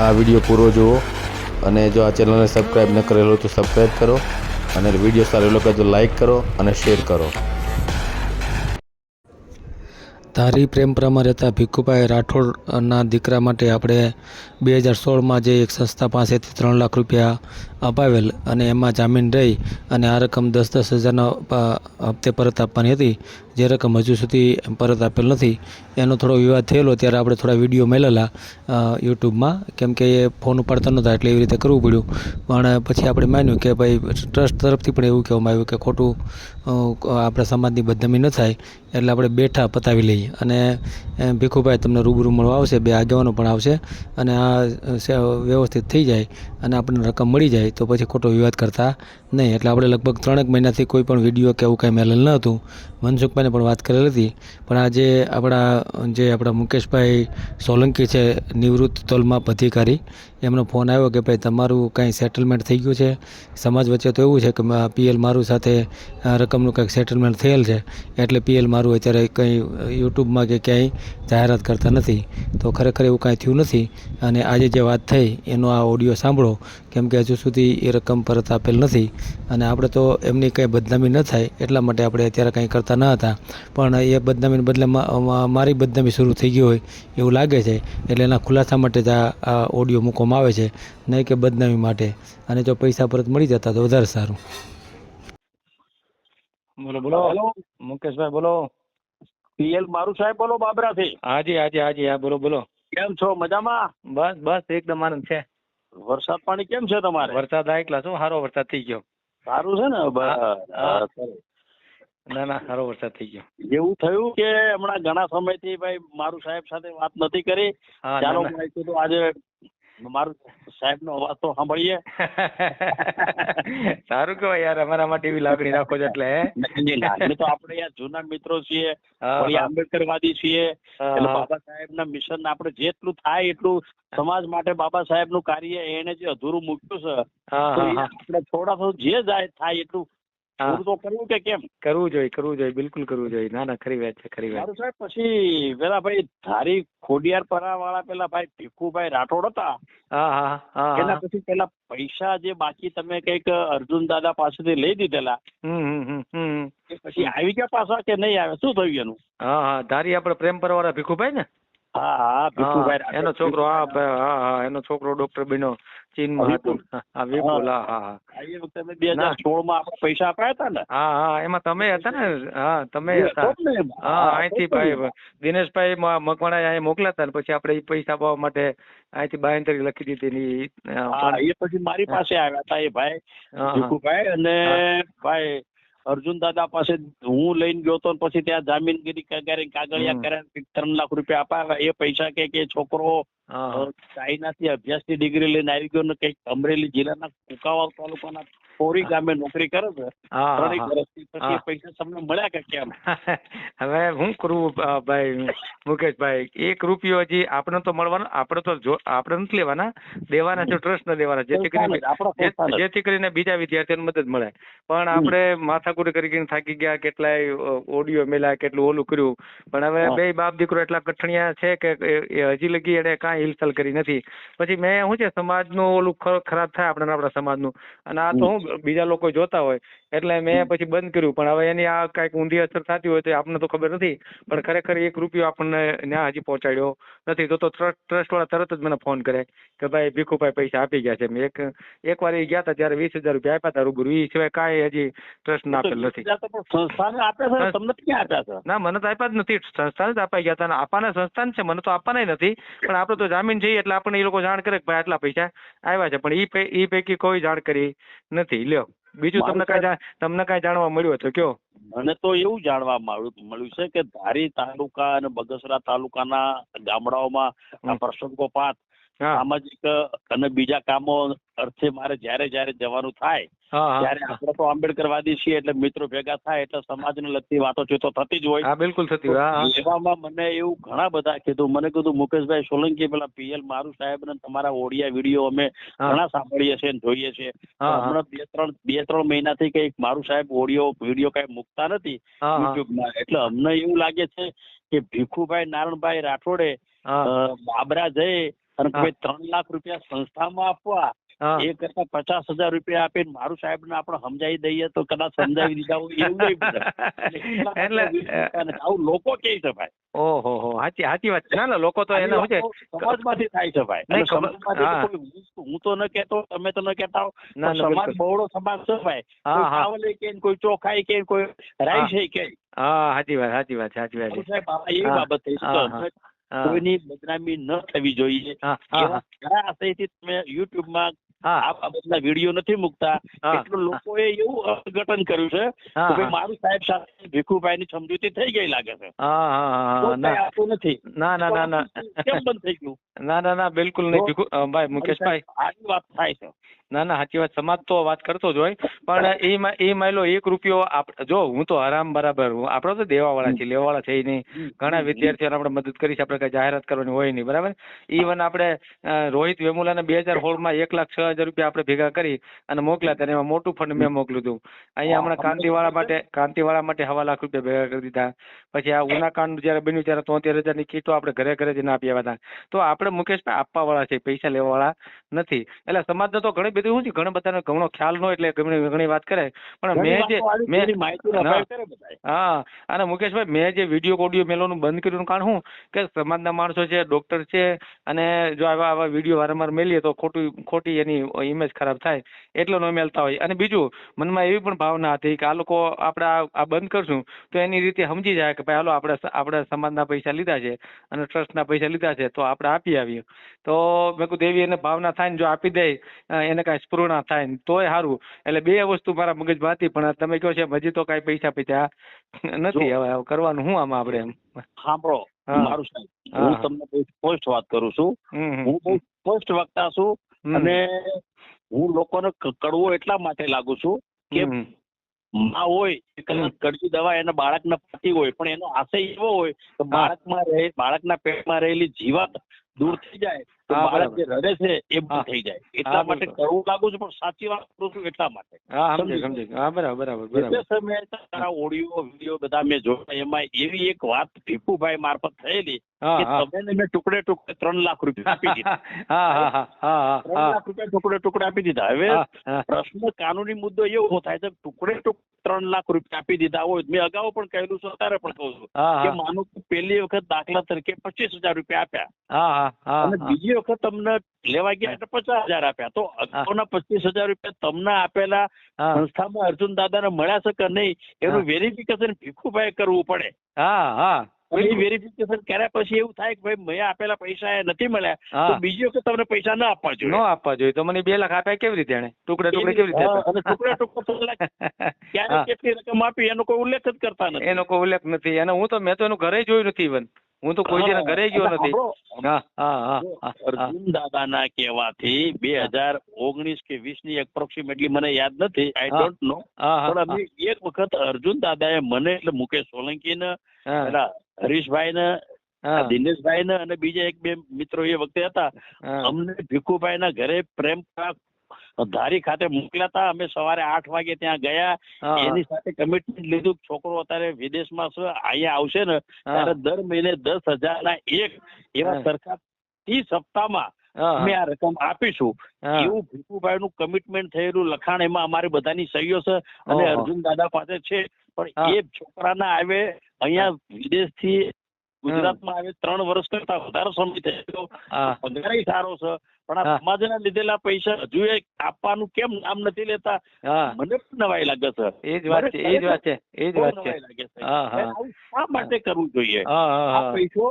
આ વીડિયો પૂરો જુઓ અને જો આ ચેનલને સબસ્ક્રાઈબ ન કરેલો તો સબસ્ક્રાઈબ કરો અને વીડિયો સારો લાગે તો લાઈક કરો અને શેર કરો. ધારી પ્રમાણ રહેતા ભીખુભાઈ રાઠોડના દીકરા માટે આપણે બે હજાર સોળમાં જે એક સંસ્થા પાસેથી ત્રણ લાખ રૂપિયા અપાવેલ અને એમાં જામીન રહી અને આ રકમ દસ દસ હજારના હપ્તે પરત આપવાની હતી. જે રકમ હજુ સુધી પરત આપેલ નથી, એનો થોડો વિવાદ થયેલો ત્યારે આપણે થોડા વીડિયો મેલેલા યુટ્યુબમાં. કેમ કે એ ફોન ઉપાડતા નહોતા એટલે એવી રીતે કરવું પડ્યું. પણ પછી આપણે માન્યું કે ભાઈ, ટ્રસ્ટ તરફથી પણ એવું કહેવામાં આવ્યું કે ખોટું આપણા સમાજની બદનામી ન થાય, એટલે આપણે બેઠા પતાવી લઈએ. અને ભીખુભાઈ તમને રૂબરૂ મળવા આવશે, બે આગેવાનો પણ આવશે, અને આ વ્યવસ્થિત થઈ જાય, અને આપણને રકમ મળી જાય, તો પછી ખોટો વિવાદ કરતા નહીં, એટલે આપણે લગભગ ત્રણેક મહિનાથી કોઈ પણ વીડિયો કે એવું કાંઈ મેલેલ ન હતું મનસુખભાઈને પણ વાત કરેલ હતી. પણ આજે આપણા, જે આપણા મુકેશભાઈ સોલંકી છે, નિવૃત્ત તોલમાપ અધિકારી એમનો ફોન આવ્યો કે ભાઈ તમારું કાંઈ સેટલમેન્ટ થઈ ગયું છે? સમાજ વચ્ચે તો એવું છે કે પીએલ મારું સાથે રકમનું કંઈક સેટલમેન્ટ થયેલ છે. એટલે પીએલ મારું અત્યારે કંઈ યુટ્યુબમાં કે ક્યાંય જાહેરાત કરતા નથી. તો ખરેખર એવું કાંઈ થયું નથી. અને આજે જે વાત થઈ, એનો આ ઓડિયો સાંભળો કેમ કે હજુ સુધી એ રકમ પરત આપેલ નથી અને આપણે તો એમની કંઈ બદનામી ન થાય એટલા માટે આપણે અત્યારે કંઈ કરતા ન હતા. પણ એ બદનામીને બદલે મારી બદનામી શરૂ થઈ ગઈ હોય એવું લાગે છે એટલે એના ખુલાસા માટે જ આ આ ઓડિયો મૂકવામાં આવે છે. નહીં કે બદનામી માટે. અને જો પૈસા પરત મળી જતા તો વધારે સારું. બોલો બોલો. મુકેશભાઈ બોલો. પીએલ મારું સાહેબ બોલો બાબરાથી. હાજી હાજી હાજી. હા બોલો બોલો. કેમ છો? મજામાં? બસ બસ એકદમ આનંદ છે. વરસાદ પાણી કેમ છે તમારે? વરસાદ આટલા શું? સારો વરસાદ થઈ ગયો. સારું છે ને. ના ના સારો વરસાદ થઈ ગયો. એવું થયું કે હમણાં ઘણા સમયથી ભાઈ મારું સાહેબ સાથે વાત નથી કરી. ચાલો આજે મારું સાહેબ નો અવાજ તો સાંભળીએ સારું કેવાય યાર અમારા માટે એવી લાગણી રાખો છો એટલે? લાગણી તો આપણે યાર જૂના મિત્રો છીએ આંબેડકરવાદી છીએ એટલે બાબા સાહેબ ના મિશન આપણે જેટલું થાય એટલું સમાજ માટે બાબા સાહેબનું કાર્ય એને જે અધૂરું મૂક્યું છે. આપણે થોડા થોડું જે જાય થાય એટલું હા. તો કરવું કે કેમ? કરવું જોઈએ કરવું જોઈએ બિલકુલ કરવું જોઈએ. ના ના ખરી વાત છે ખરી વાત. સાહેબ પછી પેલા ભાઈ ધારી ખોડિયાર પરા વાળા પેલા ભાઈ ભીખુભાઈ રાઠોડ હતા. હા હા હા એના પછી પેલા પૈસા જે બાકી તમે કંઈક અર્જુન દાદા પાસેથી લઈ દીધેલા. પછી આવી ગયા પાછા કે નહીં આવે? શું થયું એનું? હા હા ધારી આપણે પ્રેમ પરવાળા ભીખુભાઈ ને? હા હા ભીખુભાઈ એનો છોકરો હા હા હા એનો છોકરો ડોક્ટર બન્યો ચીનમાં હતો. હા, વિપુલ હા. હા હા એ વખતે બે હજાર સોળમાં આપણે પૈસા આપ્યા હતા ને? હા હા એમાં તમે હતા ને હા તમે હતા. હા અહીંથી. ભાઈ દિનેશભાઈ મકવાણા અહીંયા મોકલા હતા ને પછી આપણે એ પૈસા પાવા માટે અહીંથી બાયંતરી લખી દીધી ની હા એ પછી મારી પાસે આવ્યા હતા એ ભાઈ. ભીખુભાઈ અને ભાઈ અર્જુન દાદા પાસે હું લઈને ગયો તો પછી ત્યાં જામીનગીરી કાગળિયા. કર્યા ત્રણ લાખ રૂપિયા અપાવ્યા એ પૈસા કે કે છોકરો ચાઇનાથી અભ્યાસની ડિગ્રી લઈને આવી ગયો ને કંઈક અમરેલી જિલ્લાના કુકાવાવ તાલુકાના કોરી ગામે નોકરી કરે છે. ત્રણેક વર્ષથી પછી પૈસા તમને મળ્યા કે કેમ? હવે હું કરું ભાઈ મુકેશભાઈ એક રૂપિયો હજી આપણે તો મળવાનો આપણે તો જો આપણે નથી લેવાના દેવાના છે ટ્રસ્ટ ને દેવાના જેથી કરીને. જેથી કરીને બીજા વિદ્યાર્થીઓને મદદ મળે. પણ આપણે માથાકૂટ કરી કરીને થાકી ગયા કેટલાય ઓડિયો મેલા કેટલું ઓલું કર્યું. પણ હવે બે બાપ દીકરો એટલા કઠણિયા છે કે હજી લગી એને કાંઈ હિલચાલ કરી નથી. પછી મેં શું છે સમાજનું ઓલું ખરાબ થાય આપણે આપણા સમાજનું. અને આ તો હું બીજા લોકો જોતા હોય એટલે મેં પછી બંધ કર્યું. પણ હવે એની આ કાંઈક ઊંધી અસર થતી હોય તો આપણને તો ખબર નથી. પણ ખરેખર એક રૂપિયો આપણને ત્યાં હજી પહોંચાડ્યો નથી. તો તો ટ્રસ્ટ વાળા તરત જ મને ફોન કરે કે ભાઈ ભીખુભાઈ પૈસા આપી ગયા છે. મેં એક એક વાર એ ગયા હતા ત્યારે વીસ હજાર રૂપિયા આપ્યા હતા રૂબરૂ. એ સિવાય કાંઈ હજી ટ્રસ્ટ ના આપેલ નથી. સંસ્થાને છે તમને ક્યાં આપ્યા છે? ના મને તો આપ્યા જ નથી. સંસ્થાને જ આપાઈ ગયા હતા આપવાના સંસ્થાન છે. મને તો આપવાના નથી. પણ આપણે તો જામીન જઈએ એટલે આપણને એ લોકો જાણ કરે કે ભાઈ આટલા પૈસા આવ્યા છે. પણ એ ઈ પૈકી કોઈ જાણ કરી નથી. લ્યો. બીજું તમને કઈ તમને કઈ જાણવા મળ્યું હતું કયો મને તો એવું જાણવા મળ્યું છે કે ધારી તાલુકા અને બગસરા તાલુકાના ગામડાઓમાં આ. પ્રસંગોપાત સામાજિક અને બીજા કામો અર્થે મારે જ્યારે જ્યારે જવાનું થાય ત્યારે આપણે તો આંબેડકરવાદી છીએ એટલે મિત્રો ભેગા થાય એટલે સમાજને લગતી વાતો છે તો થતી જ હોય. બિલકુલ થતી એવામાં મને એવું ઘણા બધા કીધું. મને કીધું મુકેશભાઈ સોલંકી પેલા પીએલ મારું સાહેબ ને તમારા ઓડિયા વીડિયો અમે ઘણા સાંભળીએ છીએ જોઈએ છીએ. હમણાં બે ત્રણ બે ત્રણ મહિનાથી કઈ મારું સાહેબ ઓડિયો વીડિયો કઈ મૂકતા નથી. યુટ્યુબમાં. એટલે અમને એવું લાગે છે કે ભીખુભાઈ નારણભાઈ રાઠોડે બાબરા જઈ અને કે ભાઈ ત્રણ લાખ રૂપિયા સંસ્થામાં આપવા એ કરતા પચાસ હજાર રૂપિયા આપીને મારું સાહેબ ને આપણે સમજાવી દઈએ તો કદાચ સમજાવી દીધા હોય એવું નહીં એટલે આવું લોકો કે છે ભાઈ ઓહો હો સાચી સાચી વાત. છે. ના ના લોકો તો એને છે સમાજમાંથી થાય છે ભાઈ સમાજમાંથી હા. તો કોઈ ન કેતો તમે તો ન કેતા સમાજ બહોળો સમાજ છે ભાઈ કોઈ. ચાવલે કે કોઈ ચોખાઈ કે કોઈ રાઈસે કે. હા સાચી વાત સાચી વાત સાચી વાત સાહેબ આ એવી બાબત થઈ કોઈની બદનામી ન થવી જોઈએ. ખરા આશયથી તમે યુટ્યુબમાં આ બાબતના વીડિયો નથી મૂકતા. એટલું લોકો લોકોએ એવું અર્થઘટન કર્યું છે કે મારું સાહેબ સાથે ભીખુભાઈની સમજૂતી થઈ ગઈ લાગે છે. ના. આપતું નથી. ના ના ના ના. કેમ બંધ થઈ ગયું? ના ના ના બિલકુલ નહીં ભાઈ મુકેશભાઈ. આવી વાત થાય છે. ના ના સાચી વાત. સમાજ તો વાત કરતો જ હોય પણ એ એ માયલો એક રૂપિયો જો હું તો હરામ બરાબર હું આપણે તો દેવાવાળા છીએ લેવાવાળા છે નહીં. ઘણા વિદ્યાર્થીઓને આપણે મદદ કરી છે આપણે કઈ જાહેરાત કરવાની હોય નહીં બરાબર? ઇવન આપણે રોહિત વેમુલાને બે હજાર સોળમાં એક લાખ છ હજાર રૂપિયા આપણે ભેગા કરી અને મોકલ્યા હતા એમાં મોટું ફંડ મેં મોકલ્યું હતું. અહીંયા હમણાં કાંતિવાળા માટે કાંતિવાળા માટે હવા લાખ રૂપિયા ભેગા કરી દીધા. પછી આ ઉનાકાંડ જયારે બન્યું ત્યારે તોતેર હજારની કીટો આપણે ઘરે ઘરે જઈને આપી આવ્યા હતા. તો આપણે મુકેશભાઈ આપવા વાળા છે પૈસા લેવા વાળા નથી. એટલે સમાજને તો ઘણી બધી શું છે ઘણા બધાને ઘણો ખ્યાલ નો એટલે ઘણી વાત કરે પણ મેં જે મેં. હા. અને મુકેશભાઈ મેં જે વીડિયો ઓડિયો મેલવાનું બંધ કર્યું કારણ હું કે સમાજના માણસો છે ડોક્ટર છે અને જો આવા આવા વીડિયો વારંવાર મેલીએ તો ખોટી ખોટી એની ઇમેજ ખરાબ થાય એટલો ન મેલતા હોય. અને બીજું મનમાં એવી પણ ભાવના હતી કે આ લોકો આપણે આ બંધ કરશું તો એની રીતે સમજી જાય કે ભાઈ હાલો આપણે આપણે સમાજના પૈસા લીધા છે અને ટ્રસ્ટના પૈસા લીધા છે તો આપણે આપી આવીએ. તો મેં કીધું એવી એને ભાવના થાય ને જો આપી દે એને કાંઈ સ્પૃહણા થાય ને તોય સારું એટલે બે વસ્તુ મારા મગજમાં હતી પણ તમે કહો છો હજી તો કાંઈ પૈસા પૈસા નથી. હવે કરવાનું શું આમાં આપણે એમ? સાંભળો મારું સાહેબ હું. તમને સ્પષ્ટ વાત કરું છું. હું બહુ સ્પષ્ટ વક્તા છું અને હું લોકોને કડવો એટલા માટે લાગુ છું કે માં હોય કદાચ કડવી દવા એના બાળકને પાતી હોય પણ એનો આશય એવો હોય કે. બાળકમાં રહે બાળકના પેટમાં રહેલી જીવાત દૂર થઈ જાય તો બાળક જે રડે છે એ હા. થઈ જાય. એટલા માટે કરવું લાગુ છું પણ સાચી વાત કરું છું એટલા માટે. હા સમજી સમજી સમજી. હા બરાબર બરાબર એટલે તારા ઓડિયો વીડિયો બધા મેં જોયા. એમાં એવી એક વાત ભીખુભાઈ મારફત થયેલી કે તમે મેં ટુકડે ટુકડે ત્રણ લાખ રૂપિયા આપી દીધા. હા હા હા હા ત્રણ લાખ રૂપિયા ટુકડે ટુકડે આપી દીધા. હવે પ્રશ્ન કાનૂની મુદ્દો એવો થાય છે ટુકડે ટુકડે ત્રણ લાખ રૂપિયા આપી દીધા હોય. મેં અગાઉ પણ કહેલું છે અત્યારે પણ કહું છું કે માનો કે પહેલી વખત દાખલા તરીકે પચીસ હજાર રૂપિયા આપ્યા. અને બીજી વખત તમને લેવા ગયા એટલે પચાસ હજાર આપ્યા. તો અગાઉના પચીસ હજાર રૂપિયા તમને આપેલા સંસ્થામાં અર્જુન દાદાને મળ્યા છે કે નહીં એનું વેરિફિકેશન ભીખુભાઈ કરવું પડે. હા હા. એ વેરિફિકેશન કર્યા પછી એવું થાય કે ભાઈ મેં આપેલા પૈસા એ નથી મળ્યા તો બીજી વખત તમને પૈસા ન આપવા ન આપવા જોઈએ. તો મને બે લાખ આપ્યા કેવી રીતે એને ટુકડે ટુકડે કેવી રીતે અને ટુકડે ટુકડે ક્યારે કેટલી રકમ આપી એનો કોઈ ઉલ્લેખ જ કરતા નથી. એનો કોઈ ઉલ્લેખ નથી. અને હું તો મેં તો એનું ઘરે જોયું નથી ઇવન હું તો કોઈ ઘરે ગયો નથી. અર્જુન દાદાના કહેવાથી બે હજાર ઓગણીસ કે વીસની એપ્રોક્સિમેટલી મને યાદ નથી આઈ. ડોન્ટ નો પણ એક વખત અર્જુન દાદાએ મને એટલે મુકેશ સોલંકી ને હરીશભાઈ ને દિનેશભાઈ ને અને બીજા એક બે મિત્રો એ વખતે હતા. અમને ભીખુભાઈ ના ઘરે પ્રેમ ધારી ખાતે મોકલ્યા હતા અમે સવારે આઠ વાગે ત્યાં ગયા. એની સાથે કમિટમેન્ટ લીધું છોકરો અત્યારે વિદેશમાં અહીંયા આવશે ને ત્યારે દર મહિને દસ હજાર ના એક એવા સરકાર ત્રીસ સપ્તાહમાં અમે આ રકમ આપીશું. એવું ભીખુભાઈ નું કમિટમેન્ટ થયેલું. લખાણ એમાં અમારી બધાની સહીઓ છે અને અર્જુન દાદા પાસે છે. પણ એ છોકરાના આવે અહીંયા વિદેશથી ગુજરાતમાં આવે ત્રણ વર્ષ કરતા વધારે સમય થઈ ગયો પગાર સારો છે. પણ આ. સમાજના લીધેલા પૈસા હજુ એ આપવાનું કેમ નામ નથી લેતા? મને પણ નવાઈ લાગે છે. એ જ વાત છે એ જ વાત છે એ જ વાત છે. શા માટે કરવું જોઈએ? આ પૈસો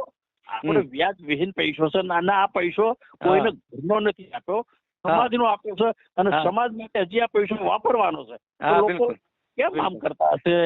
આપણે વ્યાજ વિહીન પૈસો છે. અને આ પૈસો કોઈને ઘરનો નથી આપ્યો સમાજનો આપ્યો છે અને સમાજ માટે હજી આ પૈસો વાપરવાનો છે. લોકો કેમ આમ કરતા હશે?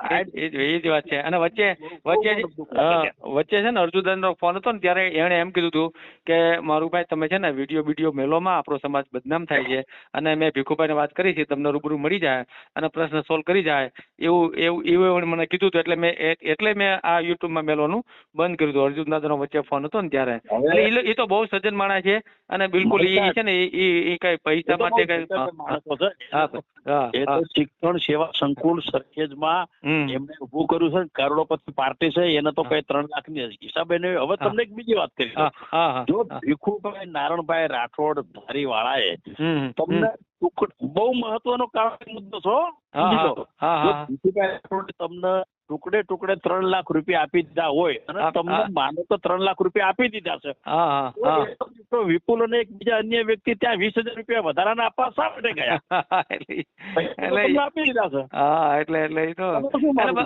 એ જ- એ જ એ જ વાત છે. અને વચ્ચે વચ્ચે મોટું દુઃખ લાગે હા, વચ્ચે છે ને અર્જુનદાનનો ફોન હતો ને ત્યારે એણે એમ કીધું હતું કે મારું ભાઈ તમે છે ને વીડિયો વીડિયો મેલોમાં આપણો સમાજ બદનામ થાય છે. અને મેં ભીખુભાઈને વાત કરી છે તમને રૂબરૂ મળી જાય અને પ્રશ્ન સોલ્વ કરી જાય. એવું એવું એવું મને કીધું હતું એટલે મેં એ- એટલે મેં આ યુટ્યુબમાં મેલવાનું બંધ કર્યું હતું અર્જુનદાદાનો વચ્ચે ફોન હતો ને ત્યારે. એટલે એ તો બહુ સજ્જન માણસ છે અને બિલકુલ ઈ છે ને એ કઈ પૈસા માટે કઈ. હા એ શિક્ષણ સેવા સંકુલ સરખેજમાં એમને ઉભું કર્યું છે કરોડોપતિ પાર્ટી છે એને તો કઈ ત્રણ લાખની હિસાબ એને હવે તમને એક બીજી વાત કરી જો ભીખુભાઈ નારણભાઈ રાઠોડ ધારી વાળાએ હમ. તમને બહુ મહત્વનો કારણ મુદ્દો છો ભીખુભાઈ રાઠોડે તમને ટુકડે ટુકડે ત્રણ લાખ રૂપિયા આપી દીધા હોય અને તમને. માનો તો ત્રણ લાખ રૂપિયા આપી દીધા છે. તો વિપુલ અને એક બીજા અન્ય વ્યક્તિ ત્યાં વીસ હજાર રૂપિયા વધારાના આપવા શા માટે ગયા? એટલે આપી દીધા છે. હા એટલે એટલે એ તો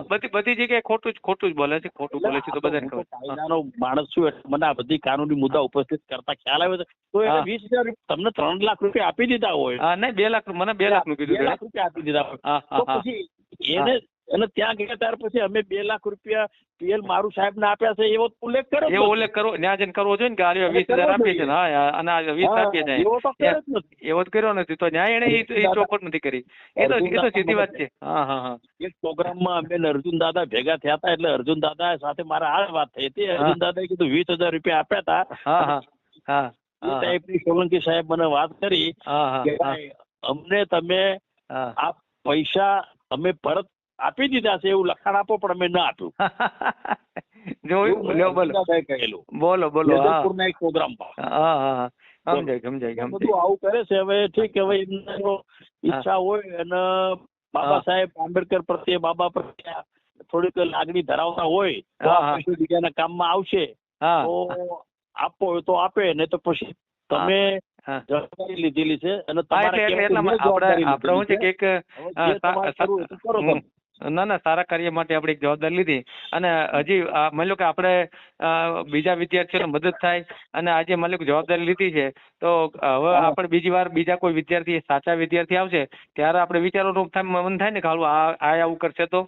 બધી બધી જગ્યાએ ખોટું જ ખોટું જ બોલે છે ખોટું બોલે છે તો બધાને ખબર. કાયદાનો માણસ છું એટલે મને આ બધી કાનૂની મુદ્દા ઉપસ્થિત કરતા ખ્યાલ આવે છે. તો એ વીસ હજાર તમને ત્રણ લાખ રૂપિયા આપી દીધા હોય. હા નહીં બે લાખ મને બે લાખનું બે લાખ રૂપિયા આપી દીધા હોય. તો પછી એને એને ત્યાં ગયા ત્યાર પછી અમે બે લાખ રૂપિયા પીએલ મારું સાહેબ ને આપ્યા છે એવો ઉલ્લેખ કરો એવો ઉલ્લેખ કરો ત્યાં જઈને કરવો જોઈએ ને કે આ વીસ હજાર આપીએ છે હા અને વીસ આપીએ છે એવો તો કર્યો નથી. એવો તો કર્યો નથી તો ન્યાય એને ચોખવટ નથી કરી. એ તો એ તો સીધી વાત છે. હા હા હા. એક પ્રોગ્રામમાં અમે અર્જુન દાદા ભેગા થયા હતા એટલે અર્જુન દાદા સાથે મારા આ વાત થઈ હતી. અર્જુન દાદાએ કીધું વીસ હજાર રૂપિયા આપ્યા હતા હા હા. હા એ ટાઈપની સોલંકી સાહેબ મને વાત કરી કે ભાઈ અમને તમે આ પૈસા અમે પરત આપી દીધા છે એવું લખાણ આપો પણ અમે ના આપ્યું. જોયું? લ્યો બોલો. કહેલું. બોલો બોલો હા. એક પ્રોગ્રામમાં હા હા હા. સમજાય સમજાય બધું આવું કરે છે. હવે ઠીક હવે એમને ઈચ્છા હોય અને બાબા સાહેબ આંબેડકર પ્રત્યે બાબા પ્રત્યે થોડીક લાગણી ધરાવતા હોય તો હા, હા. બીજાના કામમાં આવશે તો આપો તો આપે ને તો પછી તમે હા. જવાબદારી લીધેલી છે અને હા તમારે આપણે શું છે કે એક ના ના સારા કાર્ય માટે આપણે એક જવાબદારી લીધી. અને હજી માની લો કે આપણે બીજા વિદ્યાર્થીઓને મદદ થાય અને આજે માની લો કે જવાબદારી લીધી છે તો હવે આપણે બીજી વાર બીજા કોઈ વિદ્યાર્થી સાચા વિદ્યાર્થી આવશે ત્યારે આપણે વિચારવાનું થાય મન થાય ને કે હાલો આ આવું કરશે તો?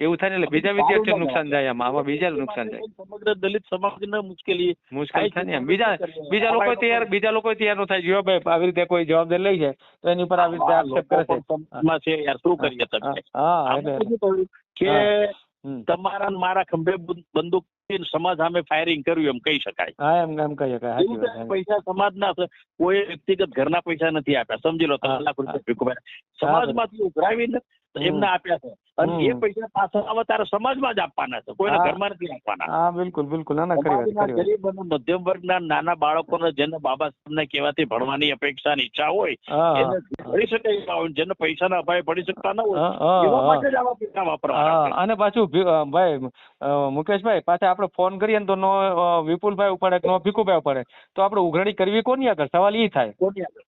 એવું થાય ને એટલે બીજા વિદ્યાર્થીઓ નુકસાન જાય આમાં આમાં બીજા નુકસાન જાય સમગ્ર દલિત સમાજને મુશ્કેલી મુશ્કેલ થાય. થાય ને બીજા બીજા લોકો તૈયાર બીજા લોકો તૈયાર ન થાય. જો ભાઈ આવી રીતે કોઈ જવાબદારી લઈ છે તો એની ઉપર આવી રીતે આક્ષેપ કરે છે. છે યાર. શું કરીએ તમે? હા એટલે કે તમારા મારા ખંભે બંદ- બંદૂક સમાજ સામે ફાયરિંગ કર્યું એમ કહી શકાય. હા એમ એમ કહી શકાય. પૈસા સમાજના કોઈ વ્યક્તિગત ઘરના પૈસા નથી આપ્યા. સમજી લો ત્રણ લાખ રૂપિયા સમાજમાંથી ઉઘરાવીને એમને આપ્યા છે. અને એ પૈસા પાછા આવે ત્યારે સમાજમાં જ આપવાના છે. કોઈના ઘરમાં નથી આપવાના. હા બિલકુલ બિલકુલ. ના ના ગરીબ અને મધ્યમ વર્ગના નાના બાળકોને જેને બાબા સાહેબને કહેવાથી ભણવાની અપેક્ષા ની ઈચ્છા હોય. એને ભણી શકે જેને પૈસાના અભાવે ભણી શકતા ન હોય એવા માટે જ આવા પૈસા વાપરવા અને પાછું ભાઈ મુકેશભાઈ પાછા આપણે ફોન કરીએ ને તો નો વિપુલભાઈ ઉપાડે નો ભીખુભાઈ ઉપાડે. તો આપણે ઉઘરાણી કરવી કોની આગળ? સવાલ ઈ થાય.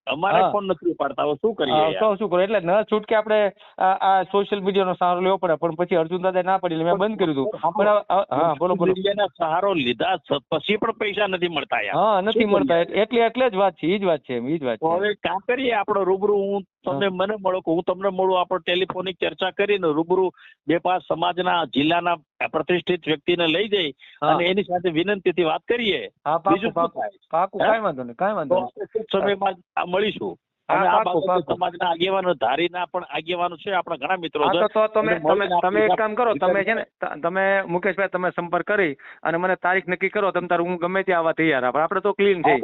અમારે ફોન નથી ઉપાડતા હવે શું કરીએ તો શું કરો? એટલે ન છૂટકે આપણે આ સોશિયલ મીડિયાનો સહારો લેવો પડે પણ પછી અર્જુન દાદા ના પડી મેં બંધ કર્યું હતું. પણ હા બોલો બોલો. સહારો લીધા પછી પણ પૈસા નથી મળતા હા નથી મળતા? એટલે એટલે જ વાત છે ઈ જ વાત છે ઈ જ વાત છે. હવે કામ કરીએ આપણો રૂબરૂ હું તમે મને મળો કે હું તમને મળું આપણે ટેલિફોનિક ચર્ચા કરીને રૂબરૂ બે પાંચ સમાજના જિલ્લાના પ્રતિષ્ઠિત વ્યક્તિને લઈ જઈ અને એની સાથે વિનંતીથી વાત કરીએ. બીજું પાકું? કાંઈ વાંધો નહીં કાંઈ વાંધો નહીં. સમયમાં મળીશું. અને આ બાબતે સમાજના આગેવાનો ધારીના પણ આગેવાનો છે આપણા ઘણા મિત્રો છે. તો તો તમે તમે તમે એક કામ કરો તમે છે ને તમે મુકેશભાઈ તમે સંપર્ક કરી અને મને તારીખ નક્કી કરો તમે તારું હું ગમે ત્યાં આવવા તૈયાર આપણે આપણે તો ક્લીન થઈ.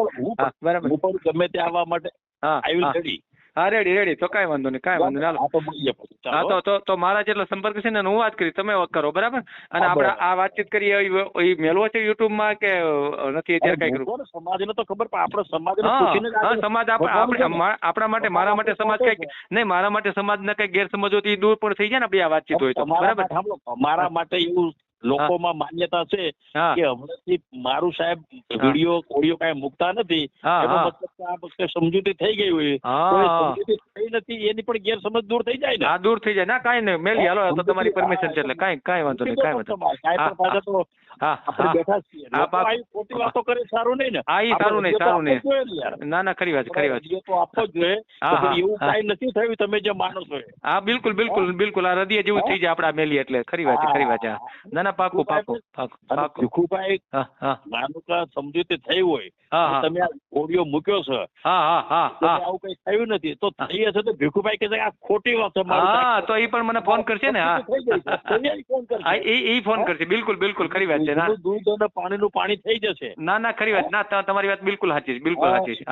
બરાબર. હું પણ ગમે ત્યાં આવવા માટે આઈ વિલ રેડી હા રેડી રેડી તો કાંઈ વાંધો નહીં કાંઈ વાંધો નહીં. હાલો હા તો તો મારા જેટલો સંપર્ક છે ને હું વાત કરી તમે વાત કરો બરાબર? અને આપણે આ વાતચીત કરીએ એ મેલવો છે યુટ્યુબમાં કે નથી અત્યારે કઈ કરવું સમાજને તો ખબર પણ આપણો સમાજ હા સમાજ આપણે આપણા માટે મારા માટે સમાજ કઈ કંઈક નહીં મારા માટે સમાજના કઈ ગેરસમજો હોય દૂર પણ થઈ જાય ને આપણી આ વાતચીત હોય તો. બરાબર? માટે માટે એવું લોકોમાં માન્યતા છે કે હમણાંથી મારું સાહેબ વીડિયો ઓડિયો કાંઈ મૂકતા નથી એનો મતલબ કે આ વખતે સમજૂતી થઈ ગઈ હોય. સમજૂતી થઈ નથી એની પણ ગેરસમજ દૂર થઈ જાય ને. હા દૂર થઈ જાય. ના કાંઈ નહીં. મેલી હાલો તો તમારી પરમિશન છે એટલે કાંઈ કાંઈ વાંધો નહીં કાંઈ વાંધો પાછા તો આપણે બેઠા છીએ. હા, લોકો પાક- આવી ખોટી વાતો કરે સારું નહીં ને. હા ઈ સારું નહીં સારું નહીં આપવો જ જોઈએ ને યાર. ના ના ખરી વાત ખરી વાત. તો આપવો જ જોઈએ. હા, તો હા, ભાઈ એવું કાંઈ નથી થયું તમે જે માનો છો હા બિલકુલ બિલકુલ બિલકુલ. આ હૃદય જેવું થઈ જાય આપડા મેલી એટલે. ખરી વાત ખરી વાત ના ના પાકું પાકું પાકું ભીખુભાઈ માનો કે સમજૂતી થઈ હોય. હા તમે આ ઓડિયો મૂક્યો છે. હા હા હા હા. આવું કઈ થયું નથી. તો થઈ હશે તો ભીખુભાઈ કે આ ખોટી વાત છે હા તો એ પણ મને ફોન કરશે ને હા. એ ફોન કરશે. બિલકુલ બિલકુલ ખરી વાત છે ના. દૂધ અને પાણીનું પાણી થઈ જશે. ના ના ખરી વાત. ના તમારી વાત બિલકુલ સાચી છે બિલકુલ સાચી છે.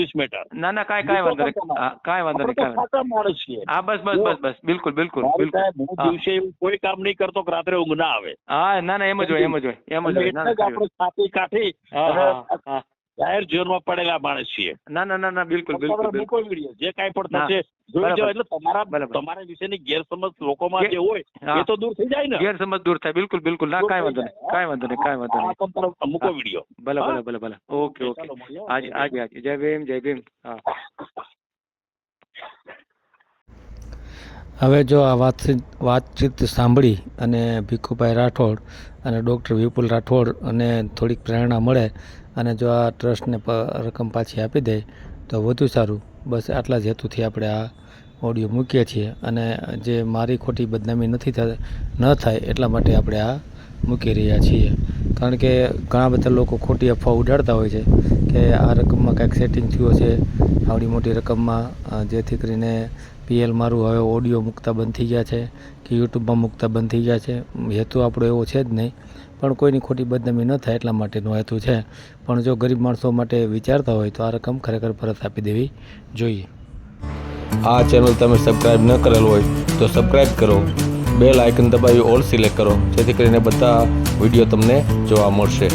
this matter. ના ના કાંઈ કાંઈ વાંધો નહીં. કાંઈ વાંધો નહીં સાચા માણસ છીએ. હા બસ બસ બસ બસ. બિલકુલ બિલકુલ બિલકુલ. દિવસે કોઈ કામ નહીં કરતો કે રાત્રે ઊંઘ ના આવે. હા ના ના એમ જ હોય એમ જ હોય એમ જ હોય. આપણે સાથે હા. જાહેર જીવનમાં પડેલા માણસ છીએ. ના ના ના ના બિલકુલ બિલકુલ જે કાંઈ પણ. થશે જોઈ બરાબર. એટલે તમારા. તમારા વિશેની ગેરસમજ લોકોમાં જે હોય. એ તો દૂર થઈ જાય ને. ગેરસમજ દૂર થાય બિલકુલ બિલકુલ. ના કાંઈ વાંધો નહીં કાંઈ વાંધો નહીં કાંઈ વાંધો નહીં. મૂકો વીડિયો. ભલે ભલે ભલે ભલે. Okay okay. આજે આજે આજે. જય ભીમ જય ભીમ. હા. હવે જો આ વાતચીત વાતચીત સાંભળી અને ભીખુભાઈ રાઠોડ અને ડૉક્ટર વિપુલ રાઠોડ અને થોડીક પ્રેરણા મળે અને જો આ ટ્રસ્ટને રકમ પાછી આપી દે, તો વધુ સારું. બસ આટલા જ હેતુથી આપણે આ ઓડિયો મૂકીએ છીએ અને જે મારી ખોટી બદનામી નથી થ ન થાય એટલા માટે આપણે આ મૂકી રહ્યા છીએ. કારણ કે ઘણા બધા લોકો ખોટી અફવા ઉડાડતા હોય છે કે આ રકમમાં કાંઈક સેટિંગ થયું છે આવડી મોટી રકમમાં જેથી કરીને પીએલ મારું હવે ઓડિયો મૂકતા બંધ થઈ ગયા છે કે યુટ્યુબમાં મૂકતા બંધ થઈ ગયા છે. હેતુ આપણો એવો છે જ નહીં. પણ કોઈની ખોટી બદનામી ન થાય એટલા માટેનો હેતુ છે. પણ જો ગરીબ માણસો માટે વિચારતા હોય તો આ રકમ ખરેખર પરત આપી દેવી જોઈએ. આ ચેનલ તમે સબસ્ક્રાઈબ ન કરેલ હોય તો સબસ્ક્રાઈબ કરો. બેલ આઇકન દબાવી ઓલ સિલેક્ટ કરો જેથી કરીને બધા વીડિયો તમને જોવા મળશે.